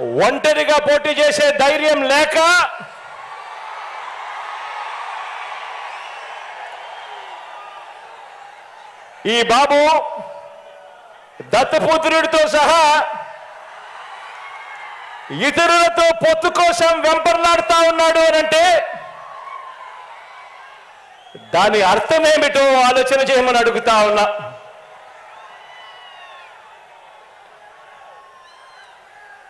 ఒంటరిగా పోటీ చేసే ధైర్యం లేక ఈ బాబు దత్తపుత్రుడితో సహా ఇతరులతో పొత్తు కోసం వెంపర్లాడుతా ఉన్నాడు అని అంటే దాని అర్థం ఏమిటో ఆలోచన చేయమని అడుగుతా ఉన్నా.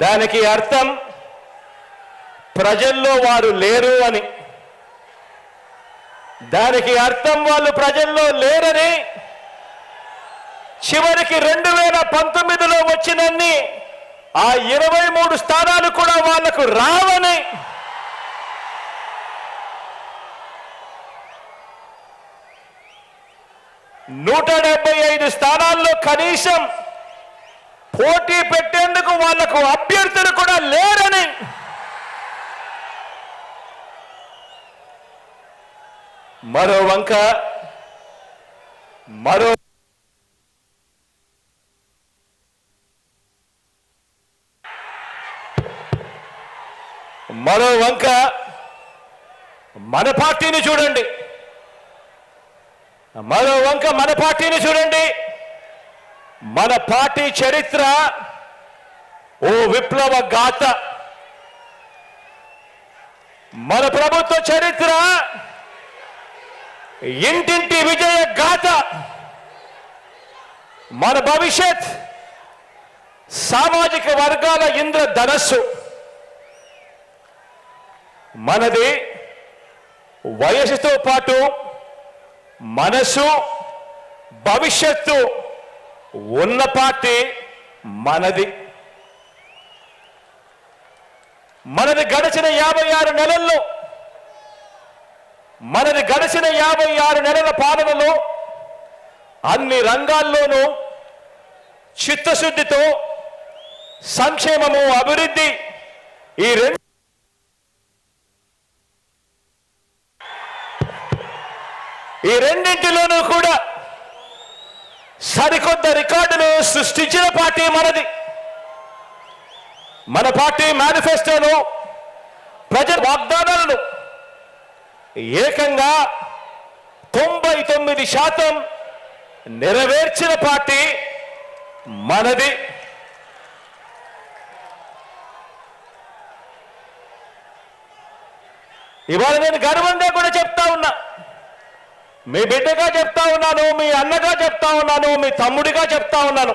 దానికి అర్థం ప్రజల్లో వారు లేరు అని. దానికి అర్థం వాళ్ళు ప్రజల్లో లేరని. చివరికి రెండు వేల పంతొమ్మిదిలో వచ్చినన్ని ఆ ఇరవై మూడు స్థానాలు కూడా వాళ్ళకు రావని. నూట డెబ్బై ఐదు స్థానాల్లో కనీసం పోటీ పెట్టేందుకు వాళ్ళకు అభ్యర్థులు కూడా లేరని. మరో వంక మరో మరో వంక మన పార్టీని చూడండి. మరో వంక మన పార్టీని చూడండి. మన పార్టీ చరిత్ర ఓ విప్లవ గాథ. మన ప్రభుత్వ చరిత్ర ఇంటింటి విజయ గాథ. మన భవిష్యత్ సామాజిక వర్గాల ఇంద్ర ధనస్సు. మనది వయసుతో పాటు మనసు భవిష్యత్తు. ఉన్న పార్టీ మనది. మనది గడిచిన యాభై ఆరు నెలల్లో మనది గడిచిన యాభై ఆరు నెలల పాలనలో అన్ని రంగాల్లోనూ చిత్తశుద్ధితో సంక్షేమము అభివృద్ధి ఈ రెండు ఈ రెండింటిలోనూ కూడా సరికొత్త రికార్డులు సృష్టించిన పార్టీ మనది. మన పార్టీ మేనిఫెస్టోను ప్రజల వాగ్దానాలను ఏకంగా తొంభై తొమ్మిది శాతం నెరవేర్చిన పార్టీ మనది. ఇవాళ నేను గర్వంగా కూడా చెప్తా ఉన్నా మీ బిడ్డగా చెప్తా ఉన్నాను మీ అన్నగా చెప్తా ఉన్నాను మీ తమ్ముడిగా చెప్తా ఉన్నాను.